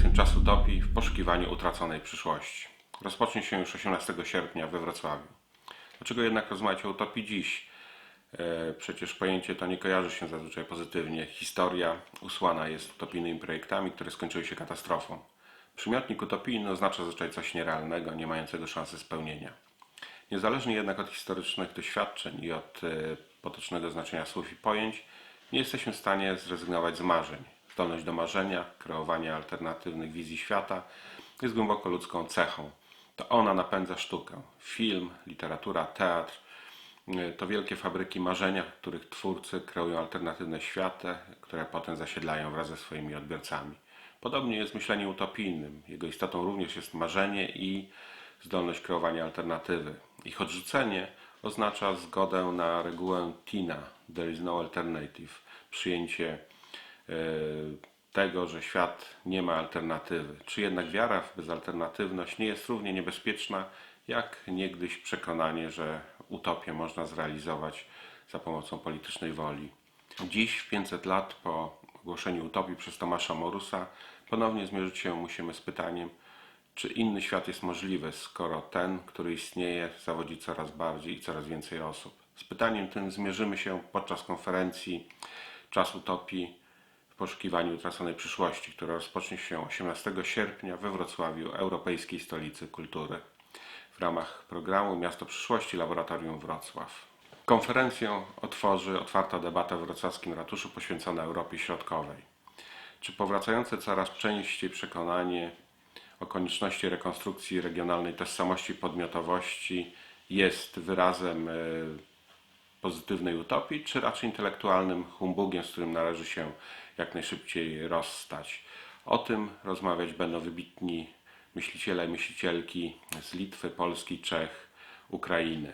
magazyn Czas Utopii w poszukiwaniu utraconej przyszłości. Rozpocznie się już 18 sierpnia we Wrocławiu. Dlaczego jednak rozmawiać o utopii dziś? E, Przecież pojęcie to nie kojarzy się zazwyczaj pozytywnie. Historia usłana jest utopijnymi projektami, które skończyły się katastrofą. Przymiotnik utopijny oznacza zazwyczaj coś nierealnego, nie mającego szansy spełnienia. Niezależnie jednak od historycznych doświadczeń i od e, potocznego znaczenia słów i pojęć, nie jesteśmy w stanie zrezygnować z marzeń. Zdolność do marzenia, kreowania alternatywnych wizji świata jest głęboko ludzką cechą. To ona napędza sztukę. Film, literatura, teatr y, to wielkie fabryki marzenia, w których twórcy kreują alternatywne światy, które potem zasiedlają wraz ze swoimi odbiorcami. Podobnie jest myślenie utopijnym. Jego istotą również jest marzenie i zdolność kreowania alternatywy. Ich odrzucenie oznacza zgodę na regułę Tina, there is no alternative, przyjęcie tego, że świat nie ma alternatywy. Czy jednak wiara w bezalternatywność nie jest równie niebezpieczna, jak niegdyś przekonanie, że utopię można zrealizować za pomocą politycznej woli? Dziś, w 500 lat po ogłoszeniu utopii przez Tomasza Morusa, ponownie zmierzyć się musimy z pytaniem, czy inny świat jest możliwy, skoro ten, który istnieje, zawodzi coraz bardziej i coraz więcej osób? Z pytaniem tym zmierzymy się podczas konferencji Czas Utopii poszukiwaniu utraconej przyszłości, która rozpocznie się 18 sierpnia we Wrocławiu, Europejskiej Stolicy Kultury, w ramach programu Miasto Przyszłości Laboratorium Wrocław. Konferencję otworzy otwarta debata w wrocławskim ratuszu poświęcona Europie Środkowej. Czy powracające coraz częściej przekonanie o konieczności rekonstrukcji regionalnej tożsamości podmiotowości jest wyrazem e, pozytywnej utopii, czy raczej intelektualnym humbugiem, z którym należy się jak najszybciej rozstać? O tym rozmawiać będą wybitni myśliciele i myślicielki z Litwy, Polski, Czech, Ukrainy.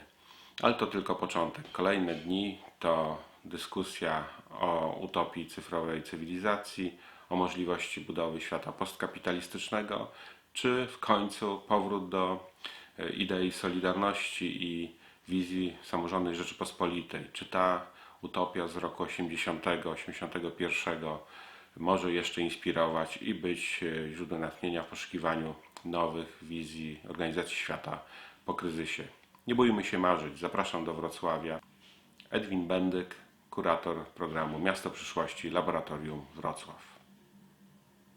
Ale to tylko początek. Kolejne dni to dyskusja o utopii cyfrowej cywilizacji, o możliwości budowy świata postkapitalistycznego, czy w końcu powrót do e, idei solidarności i wizji samorządnej Rzeczypospolitej. Czy ta utopia z roku 80, 81 może jeszcze inspirować i być e, źródłem natchnienia w poszukiwaniu nowych wizji organizacji świata po kryzysie. Nie bójmy się marzyć. Zapraszam do Wrocławia. Edwin Bendyk, kurator programu Miasto Przyszłości, Laboratorium Wrocław.